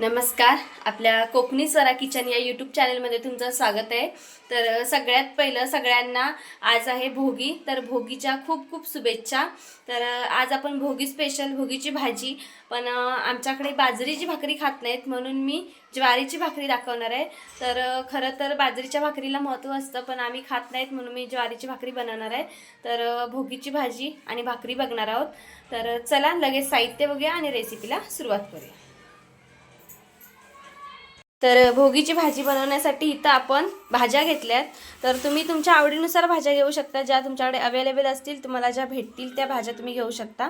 नमस्कार. आपल्या कोकणी स्वरा किचन या यूट्यूब चॅनलमध्ये तुमचं स्वागत आहे. तर सगळ्यात पहिलं सगळ्यांना आज आहे भोगी. तर भोगीच्या खूप खूप शुभेच्छा. तर आज आपण भोगी स्पेशल भोगीची भाजी. पण आमच्याकडे बाजरीची भाकरी खात नाहीत म्हणून मी ज्वारीची भाकरी दाखवणार आहे. तर खरं तर बाजरीच्या भाकरीला महत्त्व असतं पण आम्ही खात नाहीत म्हणून मी ज्वारीची भाकरी बनवणार आहे. तर भोगीची भाजी आणि भाकरी बघणार आहोत. तर चला लगेच साहित्य बघूया आणि रेसिपीला सुरुवात करूया. तर भोगीची भाजी बनवण्यासाठी इथं आपण भाज्या घेतल्यात. तर तुम्ही तुमच्या आवडीनुसार भाज्या घेऊ शकता ज्या तुमच्याकडे अवेलेबल असतील तुम्हाला ज्या भेटतील त्या भाज्या तुम्ही घेऊ शकता.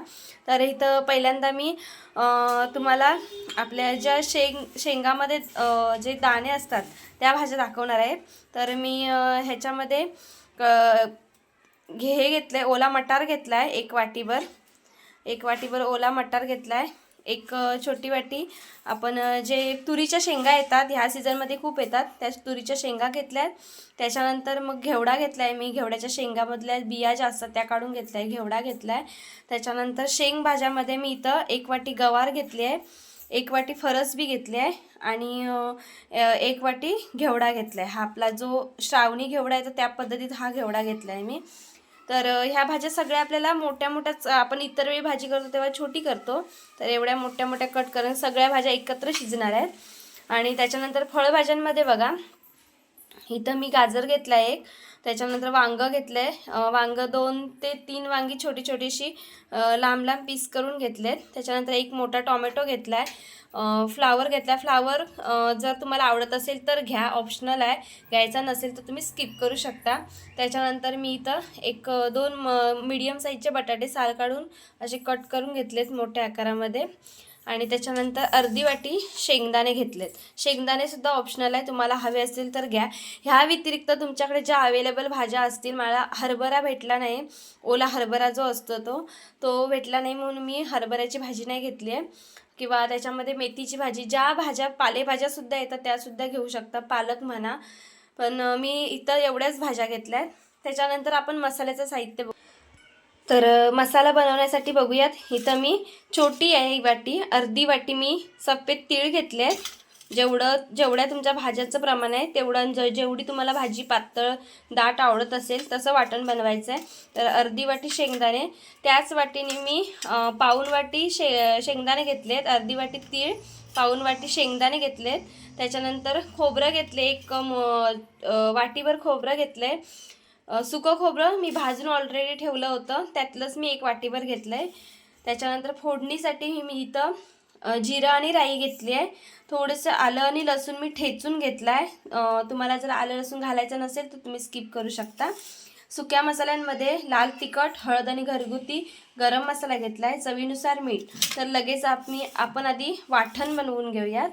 तर इथं पहिल्यांदा मी तुम्हाला आपल्या ज्या शेंग शेंगामध्ये जे दाणे असतात त्या भाज्या दाखवणार आहे. तर मी ह्याच्यामध्ये घे हे घेतलं आहे ओला मटार घेतला आहे एक वाटीभर. एक वाटीभर ओला मटार घेतला आहे एक छोटी वाटी. आपण जे तुरीच्या शेंगा येतात ह्या सीझनमध्ये खूप येतात. त्या तुरीच्या शेंगा घेतल्या आहेत. त्याच्यानंतर मग घेवडा घेतला आहे मी. घेवड्याच्या शेंगामधल्या बिया ज्या असतात त्या काढून घेतल्या आहे. घेवडा घेतला आहे. त्याच्यानंतर शेंग भाज्यामध्ये मी इथं एक वाटी गवार घेतली आहे. एक वाटी फरस बी घेतली आहे. आणि एक वाटी घेवडा घेतला आहे. हा आपला जो श्रावणी घेवडा आहे तर त्या पद्धतीत हा घेवडा घेतला आहे मी. तर ह्या भाज्या सगळ्या आपल्याला मोठ्या मोठ्याच आपण इतर वेळी भाजी करतो तेव्हा छोटी करतो. तर एवढ्या मोठ्या मोठ्या कट करून सगळ्या भाज्या एकत्र शिजणार आहेत. आणि त्याच्यानंतर फळभाज्यांमध्ये बघा इथं मी गाजर घेतला आहे एक. त्याच्यानंतर वांगं घेतलं आहे वांगं दोन ते तीन वांगी छोटी छोटीशी लांब लांब पीस करून घेतलेत. त्याच्यानंतर एक मोठा टॉमॅटो घेतला आहे फ्लावर घेतला फ्लावर जर तुम्हाला आवडत असेल तर घ्या. ऑप्शनल आहे. घ्यायचा नसेल तर तुम्ही स्किप करू शकता. त्याच्यानंतर मी इथं एक दोन मीडियम साईजचे बटाटे साल काढून असे कट करून घेतलेत मोठ्या आकारामध्ये. आणि त्याच्यानंतर अर्धी वाटी शेंगदाणे घेतलेत. शेंगदाणेसुद्धा ऑप्शनल आहे. तुम्हाला हवे असतील तर घ्या. ह्या व्यतिरिक्त तुमच्याकडे ज्या अवेलेबल भाज्या असतील मला हरभरा भेटला नाही. ओला हरभरा जो असतो तो तो भेटला नाही म्हणून मी हरभऱ्याची भाजी नाही घेतली आहे. किंवा त्याच्यामध्ये मेथीची भाजी ज्या भाज्या पालेभाज्यासुद्धा येतात त्यासुद्धा घेऊ शकता. पालक म्हणा. पण मी इतर एवढ्याच भाज्या घेतल्या आहेत. त्याच्यानंतर आपण मसाल्याचं साहित्य बघू. तर मसाला बनवण्यासाठी बघूयात. इथं मी छोटी आहे ही वाटी अर्धी वाटी मी सफेद तीळ घेतले आहेत. जेवढं जेवढ्या तुमच्या भाज्याचं प्रमाण आहे तेवढं ज जेवढी तुम्हाला भाजी पातळ दाट आवडत असेल तसं वाटण बनवायचं आहे. तर अर्धी वाटी शेंगदाणे. त्याच वाटीने मी पाऊन वाटी शे शेंगदाणे घेतले आहेत. अर्धी वाटी तीळ पाऊन वाटी शेंगदाणे घेतलेत त्याच्यानंतर खोबरं घेतले एक वाटीभर खोबरं घेतलं आहे सुकं खोबरं मी भाजून ऑलरेडी ठेवलं होतं. त्यातलंच मी एक वाटीभर घेतलं आहे त्याच्यानंतर फोडणीसाठी मी इथं जिरं आणि राई घेतली आहे. थोडंसं आलं आणि लसूण मी ठेचून घेतलं आहे तुम्हाला जर आलं लसूण घालायचं नसेल तर तुम्ही स्किप करू शकता. सुक्या मसाल्यांमध्ये लाल तिखट हळद आणि घरगुती गरम मसाला घेतला आहे चवीनुसार मीठ. तर लगेच आपण आपण आधी वाठण बनवून घेऊयात.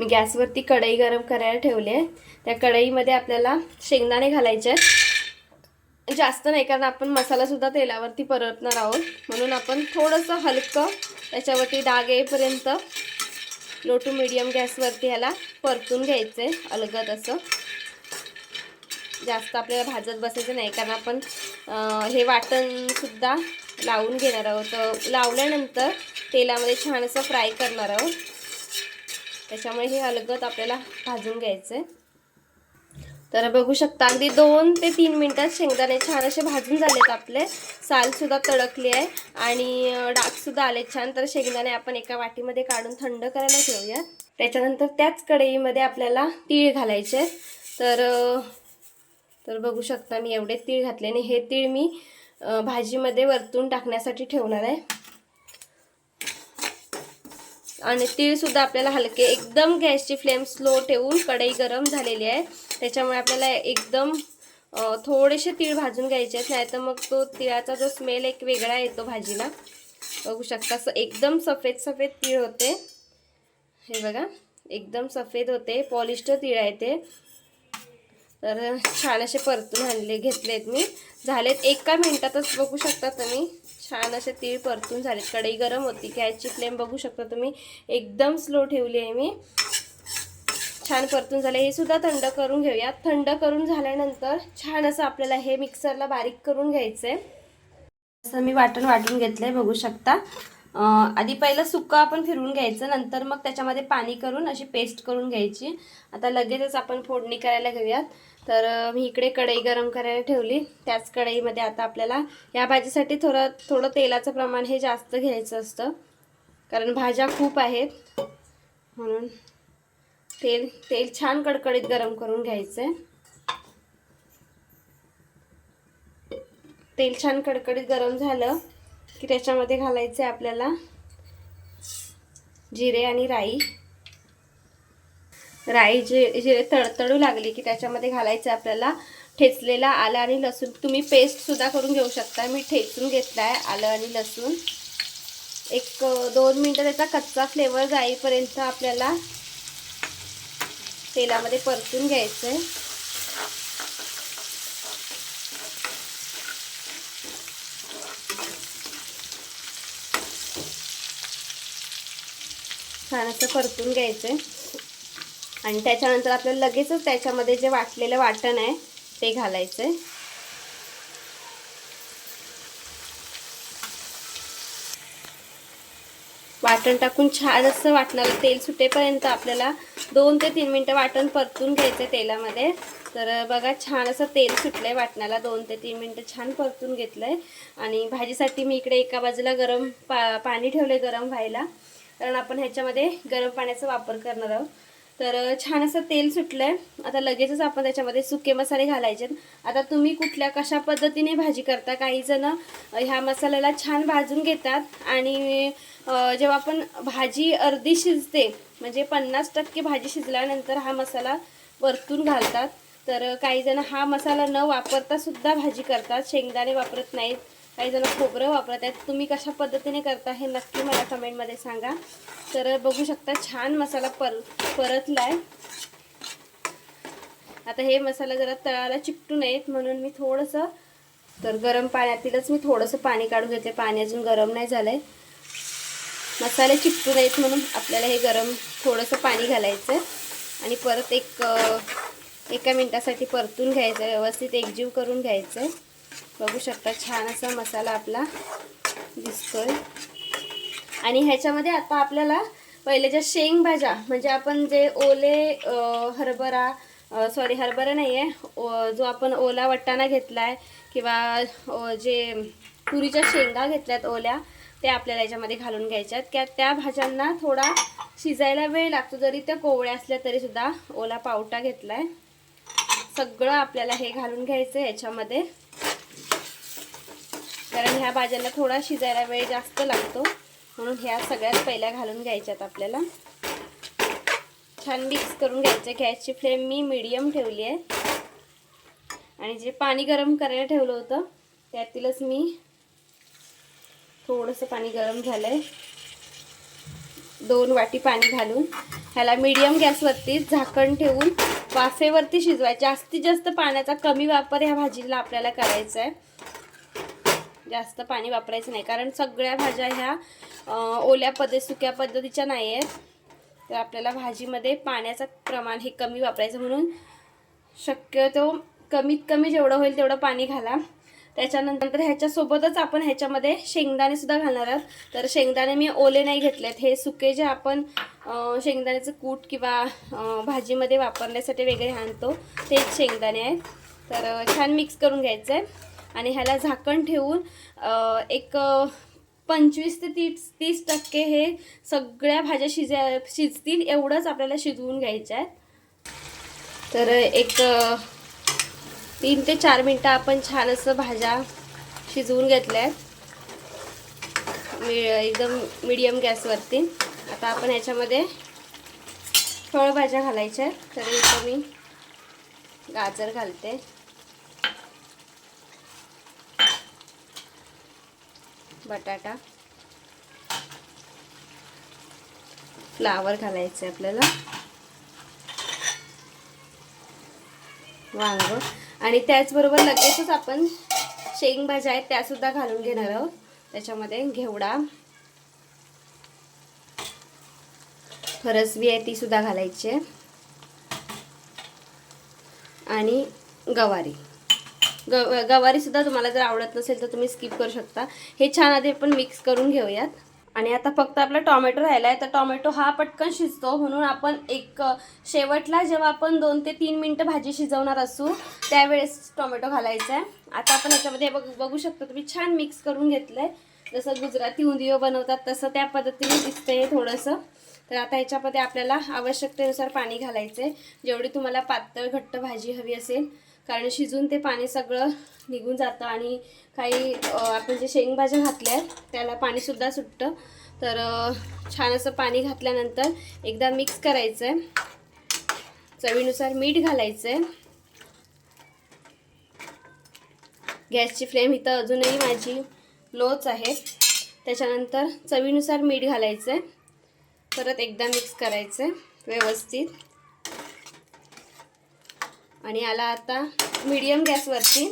मी गॅसवरती कढई गरम करायला ठेवली आहे. त्या कढईमध्ये आपल्याला शेंगदाणे घालायचे आहेत. जास्त नाही कारण आपण मसालासुद्धा तेलावरती परतणार आहोत. म्हणून आपण थोडंसं हलकं त्याच्यावरती डाग येईपर्यंत लो टू मिडियम गॅसवरती ह्याला परतून घ्यायचं आहे अलगद असं. जास्त आपल्याला भाजत बसायचं नाही कारण आपण हे वाटणसुद्धा लावून घेणार आहोत. लावल्यानंतर तेलामध्ये छान असं फ्राय करणार आहोत. त्याच्यामुळे हे अलगद आपल्याला भाजून घ्यायचं आहे तर बघू शकता अगदी दोन ते तीन मिनटात शेंगदाणे छान असे भाजून झालेत आपले. सालसुद्धा तडकली आहे आणि डाकसुद्धा डागसुद्धा आले छान. तर शेंगदाणे आपण एका वाटीमध्ये काढून थंड करायला ठेवूया. त्याच्यानंतर त्याच कढईमध्ये आपल्याला तीळ घालायचे तर तर बघू शकता मी एवढे तीळ घातले आणि हे तीळ मी भाजीमध्ये वरतून टाकण्यासाठी ठेवणार आहे. आणि तीळसुद्धा आपल्याला हलके एकदम गॅसची फ्लेम स्लो ठेवून कढई गरम झालेली आहे. त्याच्यामुळे आपल्याला एकदम थोडेसे तीळ भाजून घ्यायचे आहेत. नाही तर मग तो तिळाचा जो स्मेल एक वेगळा येतो भाजीला. बघू शकता असं एकदम सफेद सफेद तीळ होते. हे बघा एकदम सफेद होते. पॉलिस्टर तीळ आहे ते. तर छान असे परतून आणले घेतलेत मी. झालेत एका मिनिटातच बघू शकता तुम्ही. छान असे तीळ परतून झालेत. कढई गरम होती. गॅसची फ्लेम बघू शकता तुम्ही. एकदम स्लो ठेवली आहे मी. छान परतून झालं. हे सुद्धा थंड करून घेऊयात. थंड करून झाल्यानंतर छान असं आपल्याला हे मिक्सरला बारीक करून घ्यायचं आहे असं मी वाटण वाटून घेतलं आहे बघू शकता. आधी पहिलं सुकं आपण फिरवून घ्यायचं नंतर मग त्याच्यामध्ये पाणी करून अशी पेस्ट करून घ्यायची. आता लगेचच आपण फोडणी करायला घेऊयात. तर मी इकडे कढई गरम करायला ठेवली. त्याच कढईमध्ये आता आपल्याला या भाजीसाठी थोडं थोडं तेलाचं प्रमाण हे जास्त घ्यायचं असतं. कारण भाज्या खूप आहेत. म्हणून तेल तेल छान कडकडीत गरम करून घ्यायचं आहे तेल छान कडकडीत गरम झालं की त्याच्यामध्ये घालायचं आहे आपल्याला जिरे आणि राई. राई जे जिरे तडतडू लागली की त्याच्यामध्ये घालायचं आहे आपल्याला ठेचलेला आलं आणि लसूण. तुम्ही पेस्टसुद्धा करून घेऊ शकता मी ठेचून घेतला आहे आलं आणि लसूण. एक दोन मिनटं त्याचा कच्चा फ्लेवर जाईपर्यंत आपल्याला तेलामध्ये परतून घ्यायचं आहे छान असं परतून घ्यायचं आहे आणि त्याच्यानंतर आपल्याला लगेचच त्याच्यामध्ये जे वाटलेलं वाटण आहे ते घालायचं आहे वाटण टाकून छान असं वाटणारं तेल सुटेपर्यंत आपल्याला दोन ते तीन मिनटं वाटण परतून घ्यायचं तेलामध्ये. तर बघा छान असं तेल सुटलंय वाटणाला. दोन ते तीन मिनटं छान परतून घेतलंय. आणि भाजीसाठी मी इकडे एका बाजूला गरम पा पाणी ठेवले गरम व्हायला. कारण आपण ह्याच्यामध्ये गरम पाण्याचा वापर करणार आहोत. तर छान असं तेल सुटलंय. आता लगेचच आपण त्याच्यामध्ये सुके मसाले घालायचे आता तुम्ही कुठल्या कशा पद्धतीने भाजी करता? काही जण ह्या मसाल्याला छान भाजून घेतात आणि जेव्हा आपण भाजी अर्धी शिजते म्हणजे पन्नास टक्के भाजी शिजल्यानंतर हा मसाला वरतून घालतात. तर काही जण हा मसाला न वापरता सुद्धा भाजी करतात. शेंगदाणे वापरत नाहीत. काही जण खोबरं वापरत आहेत तुम्ही कशा पद्धतीने करता हे नक्की मला कमेंटमध्ये सांगा. तर बघू शकता छान मसाला पर परतला आहे आता हे मसाला जरा तळाला चिपटू नयेत म्हणून मी थोडंसं तर गरम पाण्यातीलच मी थोडंसं पाणी काढून घेतले पाणी अजून गरम नाही झालंय. मसाले चिपटू नयेत म्हणून आपल्याला हे गरम थोडंसं पाणी घालायचं आणि परत एक एका मिनटासाठी परतून घ्यायचं व्यवस्थित एकजीव करून घ्यायचं बघू शकता छान असा मसाला आपला दिसतोय. आणि ह्याच्यामध्ये आता आपल्याला पहिले ज्या शेंगभाज्या म्हणजे आपण जे ओले हरभरा सॉरी हरभरा नाही आहे जो आपण ओला वटाणा घेतला आहे किंवा जे तुरीच्या शेंगा घेतल्यात ओल्या ते आपल्याला याच्यामध्ये घालून घ्यायच्या आहेत. त्या त्या भाज्यांना थोडा शिजायला वेळ लागतो. जरी त्या कोवळ्या असल्या तरीसुद्धा ओला पावटा घेतला आहे सगळं आपल्याला हे घालून घ्यायचं आहे याच्यामध्ये. कारण ह्या भाज्यांना थोडा शिजायला वेळ जास्त लागतो. म्हणून ह्या सगळ्यात पहिल्या घालून घ्यायच्यात आपल्याला. छान मिक्स करून घ्यायचं. गॅसची फ्लेम मी मीडियम ठेवली आहे. आणि जे पाणी गरम करायला ठेवलं होतं त्यातीलच मी थोडंसं पाणी गरम झालं आहे दोन वाटी पाणी घालून. ह्याला मीडियम गॅसवरती झाकण ठेवून वाफेवरती शिजवायचे जास्तीत जास्त पाण्याचा कमी वापर ह्या भाजीला आपल्याला करायचा आहे जास्त पाणी वापरायचं नाही. कारण सगळ्या भाज्या ह्या ओल्या पद्धत सुक्या पद्धतीच्या नाही आहेत तर आपल्याला भाजीमध्ये पाण्याचं प्रमाण हे कमी वापरायचं म्हणून शक्यतो कमीत कमी जेवढं होईल तेवढं पाणी घाला. त्याच्यानंतर ह्याच्यासोबतच आपण ह्याच्यामध्ये शेंगदाणे सुद्धा घालणार आहोत. तर शेंगदाणे मी ओले नाही घेतलेत. हे सुके जे आपण शेंगदाण्याचं कूट किंवा भाजीमध्ये वापरण्यासाठी वेगळे आणतो तेच शेंगदाणे आहेत. तर छान मिक्स करून घ्यायचं आहे आणि ह्याला झाकण ठेवून एक पंचवीस ते तीस तीस टक्के हे सगळ्या भाज्या शिजा शिजतील एवढंच आपल्याला शिजवून घ्यायच्या आहेत तर एक तीन ते चार मिनटं आपण छान असं भाज्या शिजवून घेतल्या आहेत. मी एकदम मिडियम गॅसवरती आता आपण ह्याच्यामध्ये फळभाज्या घालायच्या आहेत. तर इथं मी गाजर घालते. बटाटा. फ्लावर घालायचं आहे आपल्याला. वांग. आणि त्याचबरोबर लगेचच आपण शेंगभाज्या आहेत त्यासुद्धा घालून घेणार आहोत. त्याच्यामध्ये घेवडा. फरसबी आहे ती सुद्धा घालायची आहे. आणि गवारी. ग गवारी सुद्धा तुम्हाला जर आवडत नसेल तर तुम्ही स्किप करू शकता. हे छान आधी आपण मिक्स करून घेऊयात. आणि आता फक्त आपला टॉमॅटो राहिला आहे तर टॉमॅटो हा पटकन शिजतो. म्हणून आपण एक शेवटला जेव्हा आपण दोन ते तीन मिनटं भाजी शिजवणार असू त्यावेळेस टॉमॅटो घालायचा आहे आता आपण याच्यामध्ये बघ बघू शकतो तुम्ही छान मिक्स करून घेतलं आहे जसं गुजराती उंदियो बनवतात तसं त्या पद्धतीने दिसतं आहे थोडंसं. तर आता ह्याच्यामध्ये आपल्याला आवश्यकतेनुसार पाणी घालायचं आहे जेवढी तुम्हाला पातळ घट्ट भाजी हवी असेल. कारण शिजून ते पाणी सगळं निघून जातं आणि काही आपण जे शेंगभाज्या घातल्या आहेत त्याला पाणीसुद्धा सुटतं. तर छान असं पाणी घातल्यानंतर एकदा मिक्स करायचं आहे चवीनुसार मीठ घालायचं आहे गॅसची फ्लेम इथं अजूनही माझी लोच आहे. त्याच्यानंतर चवीनुसार मीठ घालायचं आहे परत एकदा मिक्स करायचं आहे व्यवस्थित. आणि याला आता मीडियम गॅसवरती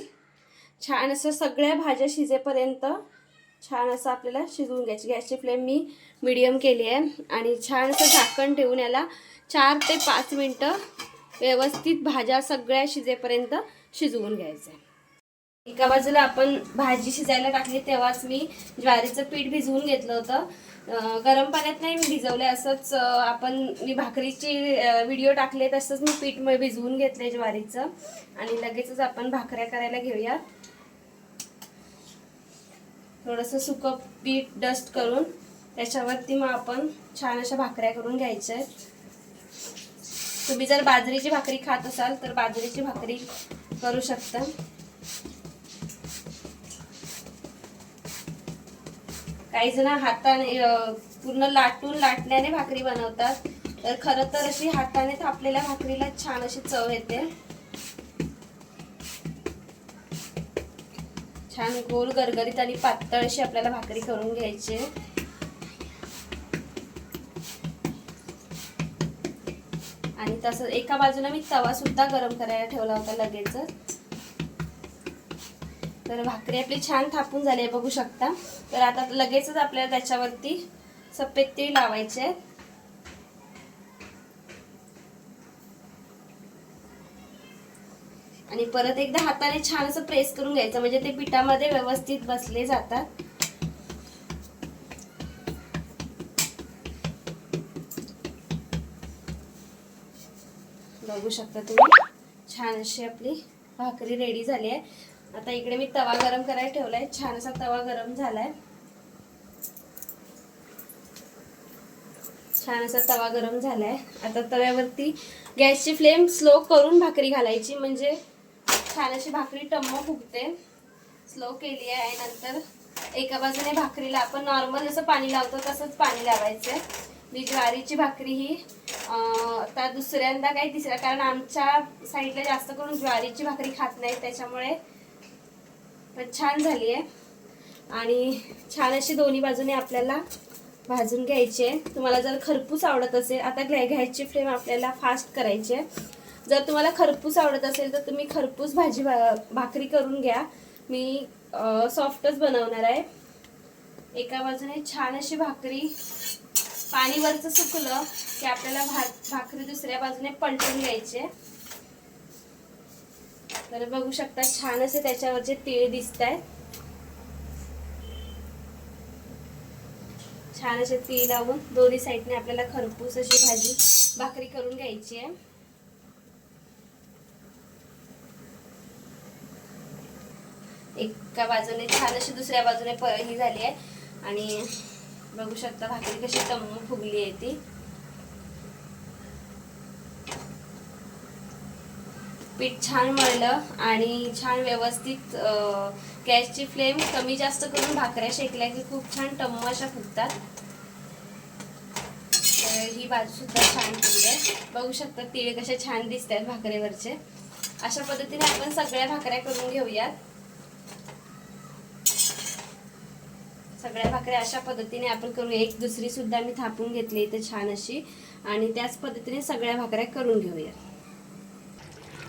छान असं सगळ्या भाज्या शिजेपर्यंत छान असं आपल्याला शिजवून घ्यायची. गॅसची फ्लेम मी मीडियम केली आहे. आणि छान असं झाकण ठेवून याला चार ते पाच मिनटं व्यवस्थित भाज्या सगळ्या शिजेपर्यंत शिजवून घ्यायचं. आहे एका बाजूला आपण भाजी शिजायला टाकली तेव्हाच मी ज्वारीचं पीठ भिजवून घेतलं होतं. गरम पाण्यात नाही मी भिजवले असंच आपण मी भाकरीची व्हिडिओ टाकले तसंच मी पीठ भिजवून घेतले ज्वारीचं. आणि लगेचच आपण भाकऱ्या करायला घेऊया. थोडंसं सुकं पीठ डस्ट करून त्याच्यावरती मग आपण छान अशा भाकऱ्या करून घ्यायच्या आहेत. तुम्ही जर बाजरीची भाकरी खात असाल तर बाजरीची भाकरी करू शकता. काही जण हाताने पूर्ण लाटून लाटण्याने भाकरी बनवतात. तर खरं तर अशी हाताने थापलेल्या भाकरीला छान अशी चव येते. छान गोल गरगरीत आणि पातळ अशी आपल्याला भाकरी करून घ्यायची. आणि तसं एका बाजूला मी तवा सुद्धा गरम करायला ठेवला होता लगेचच. तर भाकरी आपली छान थापून झाली आहे बघू शकता. तर आता लगेचच आपल्याला त्याच्यावरती सफेद तीळ लावायचे आहेत. आणि परत एकदा हाताने छान असं प्रेस करून घ्यायचं म्हणजे ते पिठामध्ये व्यवस्थित बसले जातात. बघू शकता तुम्ही छान अशी आपली भाकरी रेडी झाली आहे. आता इकडे मी तवा गरम करायला ठेवलाय. छान असा तवा गरम झालाय. छान असा तवा गरम झालाय. आता तव्यावरती गॅसची फ्लेम स्लो करून भाकरी घालायची. म्हणजे छान अशी भाकरी टम्म फुगते. स्लो केली आहे नंतर एका बाजूने भाकरीला आपण नॉर्मल जसं पाणी लावतो तसंच पाणी लावायचं मी ज्वारीची भाकरी ही आता दुसऱ्यांदा काही तिसऱ्या कारण आमच्या साईडला जास्त करून ज्वारीची भाकरी खात नाही त्याच्यामुळे पण छान झाली आहे आणि छान अशी दोन्ही बाजूने आपल्याला भाजून घ्यायची आहे. तुम्हाला जर खरपूस आवडत असेल आता घ्या घ्यायची फ्लेम आपल्याला फास्ट करायची आहे. जर तुम्हाला खरपूस आवडत असेल तर तुम्ही खरपूस भाजी भा भाकरी करून घ्या. मी सॉफ्टच बनवणार आहे. एका बाजूने छान अशी भाकरी पाणीवरचं सुकलं की आपल्याला भा भाकरी दुसऱ्या बाजूने पलटून घ्यायची आहे. तर बघू शकता छान असे त्याच्यावरचे तीळ दिसत आहेत छान असे तीळ लावून. दोन्ही साईडने आपल्याला खरपूस अशी भाजी भाकरी करून घ्यायची आहे. एका बाजूने छान अशी दुसऱ्या बाजूने प ही झाली आहे. आणि बघू शकता भाकरी कशी तम फुगली आहे ती. पीठ छान मळलं आणि छान व्यवस्थित गॅसची फ्लेम कमी जास्त करून भाकऱ्या शेकल्या की खूप छान टम्म अशा फुगतात. तर ही बाजू सुद्धा छान आहे. बघू शकता तिळे कशा छान दिसत आहेत भाकरीवरचे अशा पद्धतीने आपण सगळ्या भाकऱ्या करून घेऊयात. सगळ्या भाकऱ्या अशा पद्धतीने आपण करू एक दुसरी सुद्धा मी थापून घेतली इथे छान अशी. आणि त्याच पद्धतीने सगळ्या भाकऱ्या करून घेऊयात.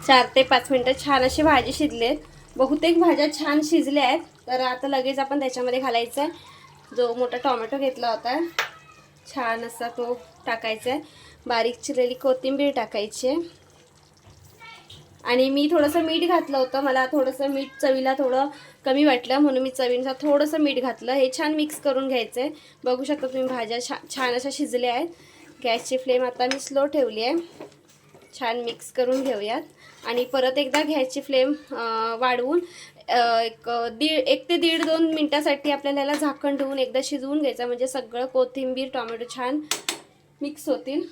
चार ते पाच मिनटं छान अशी भाजी शिजलेत. बहुतेक भाज्या छान शिजल्या आहेत. तर आता लगेच आपण त्याच्यामध्ये घालायचा. आहे जो मोठा टोमॅटो घेतला होता छान असा तो टाकायचा. आहे बारीक चिरलेली कोथिंबीर टाकायची. आहे आणि मी थोडंसं मीठ घातलं होतं. मला थोडंसं मीठ चवीला थोडं कमी वाटलं म्हणून मी चवीनुसार थोडंसं मीठ घातलं. हे छान मिक्स करून घ्यायचं आहे बघू शकता तुम्ही भाज्या छा छान अशा शिजल्या आहेत. गॅसची फ्लेम आता मी स्लो ठेवली आहे. छान मिक्स करून घेऊयात. आणि परत एकदा घ्यायची फ्लेम वाढवून एक दीड एक ते दीड दोन मिनटासाठी आपल्याला याला झाकण ठेवून एकदा शिजवून घ्यायचं. म्हणजे सगळं कोथिंबीर टोमॅटो छान मिक्स होतील.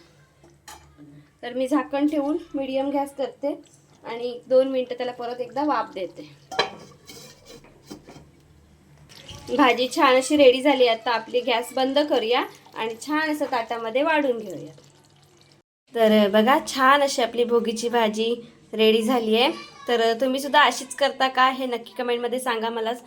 तर मी झाकण ठेवून मिडियम गॅस करते आणि दोन मिनटं त्याला परत एकदा वाफ देते. भाजी छान अशी रेडी झाली. आता आपली गॅस बंद करूया आणि छान असं ताटामध्ये वाढून घेऊया तर बघा छान अशी आपली भोगीची भाजी रेडी झाली आहे तर तुम्ही सुद्धा अशीच करता का? हे नक्की कमेंटमध्ये सांगा मलाच.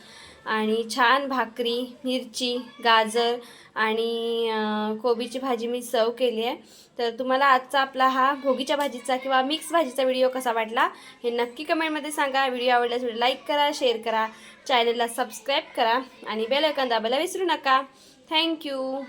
आणि छान भाकरी मिरची गाजर आणि कोबीची भाजी मी सर्व केली आहे तर तुम्हाला आजचा आपला हा भोगीच्या भाजीचा किंवा मिक्स भाजीचा व्हिडिओ कसा वाटला हे नक्की कमेंटमध्ये सांगा. व्हिडिओ आवडल्यास व्हिडिओ लाईक करा शेअर करा. चॅनलला सबस्क्राईब करा. आणि बेल आयकॉन दाबायला विसरू नका. थँक्यू